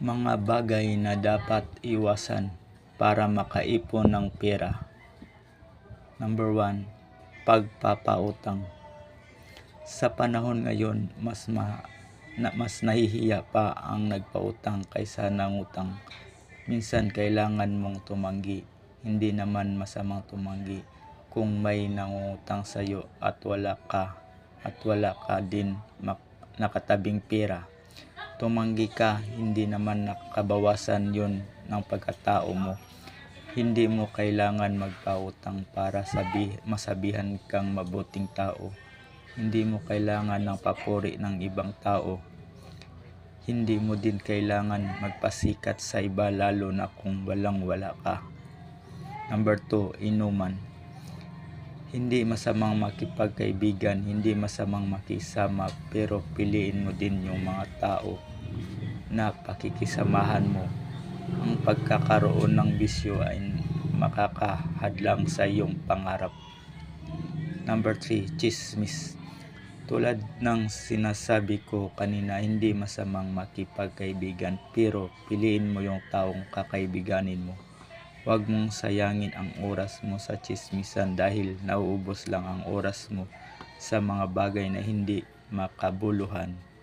Mga bagay na dapat iwasan para makaipon ng pera. Number 1, pagpapautang. Sa panahon ngayon, mas ma, na, mas nahihiya pa ang nagpautang kaysa nangutang. Minsan kailangan mong tumanggi. Hindi naman masamang tumanggi kung may nangungutang sa iyo at wala ka at wala ka din mak- nakatabing pera tumanggi ka, hindi naman nakabawasan yon ng pagkatao mo. Hindi mo kailangan magpautang para sabi, masabihan kang mabuting tao. Hindi mo kailangan ng papuri ng ibang tao. Hindi mo din kailangan magpasikat sa iba lalo na kung walang wala ka. Number 2, inuman. Hindi masamang makipagkaibigan, hindi masamang makisama, pero piliin mo din yung mga tao na pakikisamahan mo. Ang pagkakaroon ng bisyo ay makakahadlang sa iyong pangarap. Number 3, chismis. Tulad ng sinasabi ko kanina, hindi masamang makipagkaibigan, pero piliin mo yung taong kakaibiganin mo. Huwag mong sayangin ang oras mo sa chismisan dahil nauubos lang ang oras mo sa mga bagay na hindi makabuluhan.